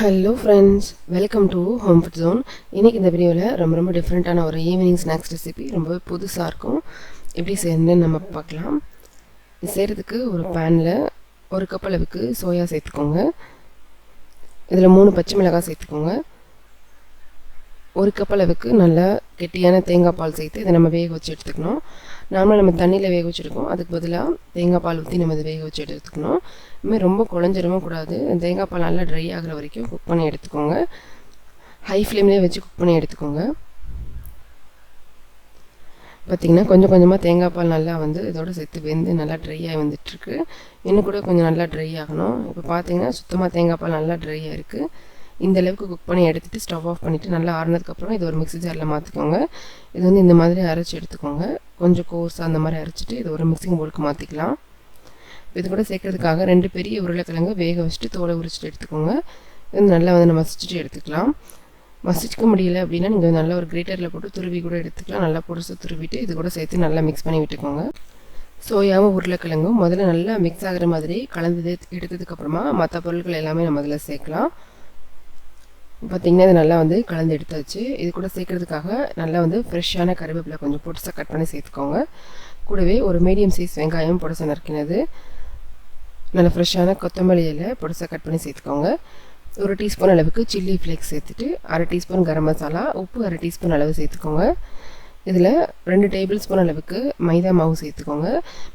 Hello friends welcome to home food zone இன்றைக்கி இந்த வீடியோவில் ரொம்ப ரொம்ப டிஃப்ரெண்ட்டான ஒரு ஈவினிங் ஸ்நாக்ஸ் ரெசிபி ரொம்பவே புதுசாக இருக்கும். எப்படி செய்யணுன்னு நம்ம பார்க்கலாம். செய்கிறதுக்கு ஒரு பேனில் ஒரு கப் அளவுக்கு சோயா சேர்த்துக்கோங்க. இதில் மூணு பச்சை மிளகாய் சேர்த்துக்கோங்க. ஒரு கப் அளவுக்கு நல்ல கெட்டியான தேங்காய் பால் சேர்த்து இதை நம்ம வேக வச்சு எடுத்துக்கணும். நார்மலாக நம்ம தண்ணியில் வேக வச்சுருக்கோம். அதுக்கு பதிலாக தேங்காய் பால் ஊற்றி நம்ம இதை வேக வச்சு எடுத்துக்கணும். இதுமாதிரி ரொம்ப குழஞ்சிடவும் கூடாது. தேங்காய் பால் நல்லா ட்ரை ஆகிற வரைக்கும் குக் பண்ணி எடுத்துக்கோங்க. ஹை ஃப்ளேம்லேயே வச்சு குக் பண்ணி எடுத்துக்கோங்க. பார்த்திங்கன்னா கொஞ்சம் கொஞ்சமாக தேங்காய் பால் நல்லா வந்து இதோட சேர்த்து வெந்து நல்லா ட்ரை ஆகி வந்துட்டுருக்கு. இன்னும் கூட கொஞ்சம் நல்லா ட்ரை ஆகணும். இப்போ பார்த்தீங்கன்னா சுத்தமாக தேங்காய் பால் நல்லா ட்ரை ஆகிருக்கு இந்த அளவுக்கு குக் பண்ணி எடுத்துகிட்டு ஸ்டவ் ஆஃப் பண்ணிவிட்டு நல்லா ஆறுனதுக்கப்புறம் இது ஒரு மிக்ஸி ஜாரில் மாற்றிக்கோங்க இது வந்து இந்த மாதிரி அரைச்சி எடுத்துக்கோங்க. கொஞ்சம் கோர்ஸாக அந்த மாதிரி அரைச்சிட்டு இது ஒரு மிக்சிங் போலுக்கு மாற்றிக்கலாம் இது கூட சேர்க்கறதுக்காக ரெண்டு பெரிய உருளைக்கிழங்கு வேக வச்சுட்டு தோலை உரிச்சிட்டு எடுத்துக்கோங்க. இது நல்லா வந்து நம்ம மசிச்சுட்டு எடுத்துக்கலாம். மசிச்சுக்க முடியல அப்படின்னா நீங்கள் நல்லா ஒரு கிரேட்டரில் போட்டு துருவி கூட எடுத்துக்கலாம். நல்லா பொடிசு துருவிட்டு இது கூட சேர்த்து நல்லா மிக்ஸ் பண்ணி விட்டுக்கோங்க. சோயாவும் உருளைக்கிழங்கும் முதல்ல நல்லா மிக்ஸ் ஆகிற மாதிரி கலந்து எடுத்ததுக்கப்புறமா மற்ற பொருட்கள் எல்லாமே நம்ம அதில் சேர்க்கலாம். பார்த்திங்கன்னா இது நல்லா வந்து கலந்து எடுத்தாச்சு. இது கூட சேர்க்கறதுக்காக நல்லா வந்து ஃப்ரெஷ்ஷான கருவேப்பிலை கொஞ்சம் பொடிசாக கட் பண்ணி சேர்த்துக்கோங்க. கூடவே ஒரு மீடியம் சைஸ் வெங்காயம் பொடிசா நறுக்கினது. நல்ல ஃப்ரெஷ்ஷான கொத்தமல்லி இலை பொடிசாக கட் பண்ணி சேர்த்துக்கோங்க. ஒரு டீஸ்பூன் அளவுக்கு சில்லி ஃப்ளேக்ஸ் சேர்த்துட்டு அரை டீஸ்பூன் கரம் மசாலா உப்பு அரை டீஸ்பூன் அளவு சேர்த்துக்கோங்க. இதில் ரெண்டு டேபிள் ஸ்பூன் அளவுக்கு மைதா மாவு சேர்த்துக்கோங்க.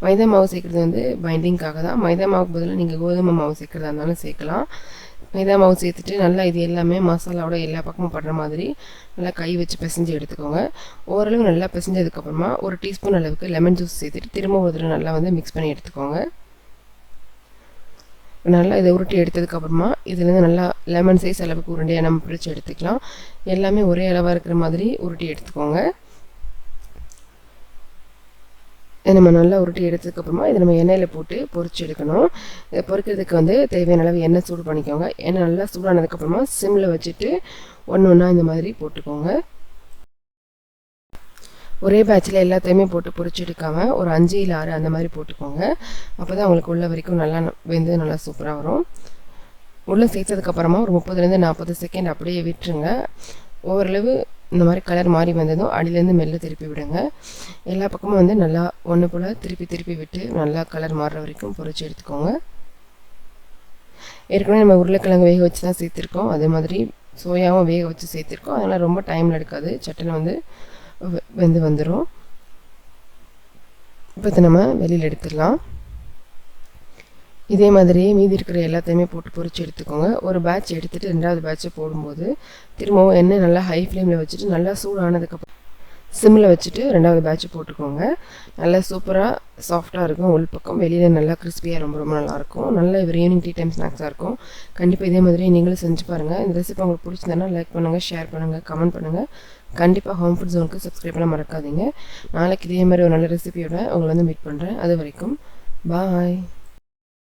மைதா மாவு சேர்க்குறது வந்து பைண்டிங்காக தான். மைதா மாவுக்கு பதிலாக நீங்கள் கோதுமை மாவு சேர்க்குறதா இருந்தாலும் சேர்க்கலாம். மைதா மாவு சேர்த்துட்டு நல்லா இது எல்லாமே மசாலாவோட எல்லா பக்கமும் படுற மாதிரி நல்லா கை வச்சு பிசைஞ்சு எடுத்துக்கோங்க. ஓரளவு நல்லா பிசைஞ்சதுக்கப்புறமா ஒரு டீஸ்பூன் அளவுக்கு லெமன் ஜூஸ் சேர்த்துட்டு திரும்ப ஒரு தடவை நல்லா வந்து மிக்ஸ் பண்ணி எடுத்துக்கோங்க. நல்லா இதை உருட்டி எடுத்ததுக்கப்புறமா இதுலேருந்து நல்லா லெமன் சைஸ் அளவுக்கு உருண்டையாக நம்ம பிடிச்சி எடுத்துக்கலாம். எல்லாமே ஒரே அளவாக இருக்கிற மாதிரி உருட்டி எடுத்துக்கோங்க இதை நம்ம நல்லா உருட்டி எடுத்ததுக்கப்புறமா இதை நம்ம எண்ணெயில் போட்டு பொறிச்சு எடுக்கணும். இதை பொரிக்கிறதுக்கு வந்து தேவையான அளவு எண்ணெய் சூடு பண்ணிக்கோங்க. எண்ணெய் நல்லா சூடானதுக்கப்புறமா சிம்மில் வச்சுட்டு ஒன்று ஒன்றா இந்த மாதிரி போட்டுக்கோங்க. ஒரே பேட்சில் எல்லாத்தையுமே போட்டு பொரிச்சு எடுக்காமல் ஒரு அஞ்சு இல்லை ஆறு அந்த மாதிரி போட்டுக்கோங்க. அப்போ தான் உங்களுக்கு உள்ள வரைக்கும் நல்லா வெந்து நல்லா சூப்பராக வரும். உள்ளே சேர்த்ததுக்கப்புறமா ஒரு முப்பதுலேருந்து நாற்பது செகண்ட் அப்படியே விட்டுருங்க. ஓரளவு இந்த மாதிரி கலர் மாறி வந்ததும் அடியிலேருந்து மெல்ல திருப்பி விடுங்க. எல்லா பக்கமும் வந்து நல்லா ஒன்று போல் திருப்பி திருப்பி விட்டு நல்லா கலர் மாறுற வரைக்கும் பொறிச்சு எடுத்துக்கோங்க. ஏற்கனவே நம்ம உருளைக்கிழங்கு வேக வச்சு தான் சேர்த்துருக்கோம். அதே மாதிரி சோயாவும் வேக வச்சு சேர்த்துருக்கோம். அதனால் ரொம்ப டைமில் எடுக்காது. சட்டில் வந்து வெந்து வந்துடும் இப்போ நம்ம வெளியில் எடுத்துடலாம். இதே மாதிரியே மீதி இருக்கிற எல்லாத்தையுமே போட்டு பொறிச்சு எடுத்துக்கோங்க. ஒரு பேட்ச் எடுத்துகிட்டு ரெண்டாவது பேட்சை போடும்போது திரும்பவும் எண்ணெய் நல்லா ஹை ஃப்ளேமில் வச்சுட்டு நல்லா சூடானதுக்கப்புறம் சிம்மில் வச்சுட்டு ரெண்டாவது பேட்ச் போட்டுக்கோங்க. நல்லா சூப்பராக சாஃப்டாக இருக்கும் உள் பக்கம். வெளியில் நல்லா கிறிஸ்பியாக ரொம்ப ரொம்ப நல்லாயிருக்கும் நல்ல ஒரு ஈவினிங் டீ டைம் ஸ்நாக்ஸாக இருக்கும். கண்டிப்பாக இதே மாதிரி நீங்களும் செஞ்சு பாருங்கள் இந்த ரெசிபி உங்களுக்கு பிடிச்சிருந்தனா லைக் பண்ணுங்கள் ஷேர் பண்ணுங்கள் கமெண்ட் பண்ணுங்கள் கண்டிப்பாக ஹோம் ஃபுட் ஜோனுக்கு சப்ஸ்கிரைப் பண்ண மறக்காதீங்க. நாளைக்கு இதே மாதிரி ஒரு நல்ல ரெசிபியோட உங்களை வந்து மீட் பண்ணுறேன் அது வரைக்கும் பாய்